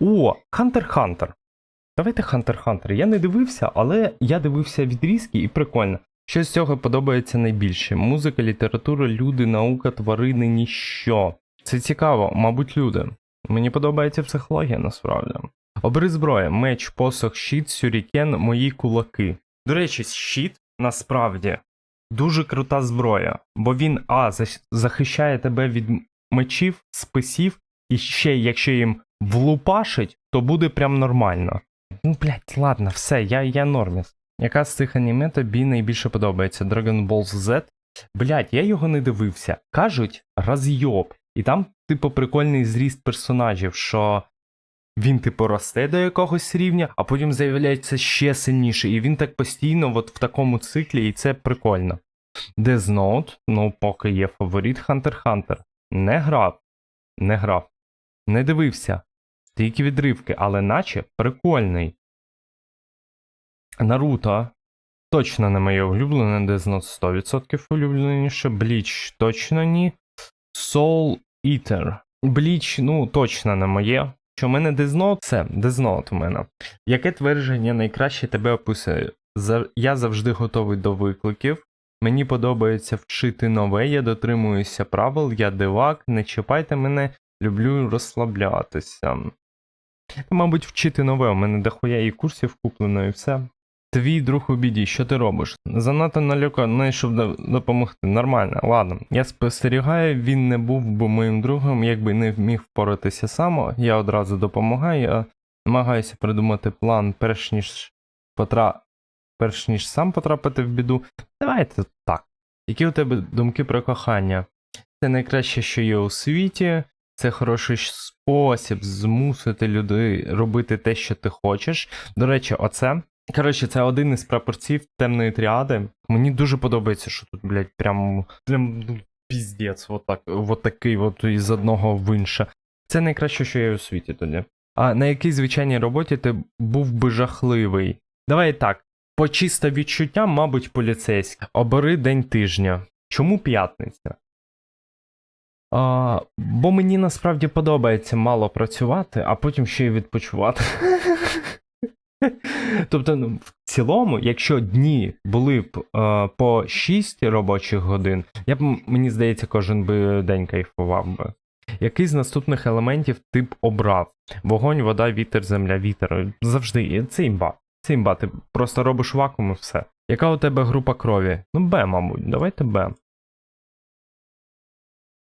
О, Хантер Хантер. Давайте Хантер Хантер. Я не дивився, але я дивився відрізки і прикольно. Що з цього подобається найбільше? Музика, література, люди, наука, тварини, ніщо. Це цікаво, мабуть, люди. Мені подобається психологія насправді. Обери зброя, меч, посох, щит, сюрікен, мої кулаки. До речі, щит насправді дуже крута зброя, бо він А захищає тебе від мечів, списів, і ще якщо їм влупашить, то буде прям нормально. Ну, блядь, ладно, все, я, я норміс. Яка з цих аніме тобі найбільше подобається? Dragon Ball Z? Блядь, я його не дивився. Кажуть, розйоб. І там, типу, прикольний зріст персонажів, що він, типу, росте до якогось рівня, а потім з'являється ще сильніше. І він так постійно, от в такому циклі, і це прикольно. Death Note, ну, поки є фаворит Hunter x Hunter. Не грав. Не грав. Не дивився. Тільки відривки, але наче прикольний. Наруто. Точно не моє улюблене, Note 100% улюбленіше. Bleach точно ні. Soul Eater. Bleach, ну, точно не моє. Що в мене Note? Це Note у мене. Яке твердження найкраще тебе описує? Я завжди готовий до викликів. Мені подобається вчити нове, я дотримуюся правил, я дивак, не чіпайте мене, люблю розслаблятися. Мабуть, вчити нове, у мене дохуя і курсів куплено, і все. Твій друг у біді, що ти робиш? Занадто наляканий, щоб допомогти. Нормально, ладно. Я спостерігаю, він не був би моїм другом, якби не вміг впоратися сам. Я одразу допомагаю, я намагаюся придумати план, перш ніж потра... перш ніж сам потрапити в біду. Давайте так. Які у тебе думки про кохання? Це найкраще, що є у світі. Це хороший спосіб змусити людей робити те, що ти хочеш. До речі, оце. Коротше, це один із прапорців темної тріади. Мені дуже подобається, що тут, блядь, прям, прям ну, піздець, от так, от такий, от із одного в інше. Це найкраще, що є у світі тоді. А на якій звичайній роботі ти був би жахливий? Давай так. По чисто відчуттям, мабуть, поліцейський. Обери день тижня. Чому п'ятниця? А, бо мені насправді подобається мало працювати, а потім ще й відпочивати. Тобто, ну, в цілому, якщо дні були б е, по 6 робочих годин, я б, мені здається, кожен би день кайфував би. Який з наступних елементів ти б обрав? Вогонь, вода, вітер, земля, вітер. Завжди. Це імба. Це імба. Ти просто робиш вакуум і все. Яка у тебе група крові? Ну, Б, мабуть, давайте Б.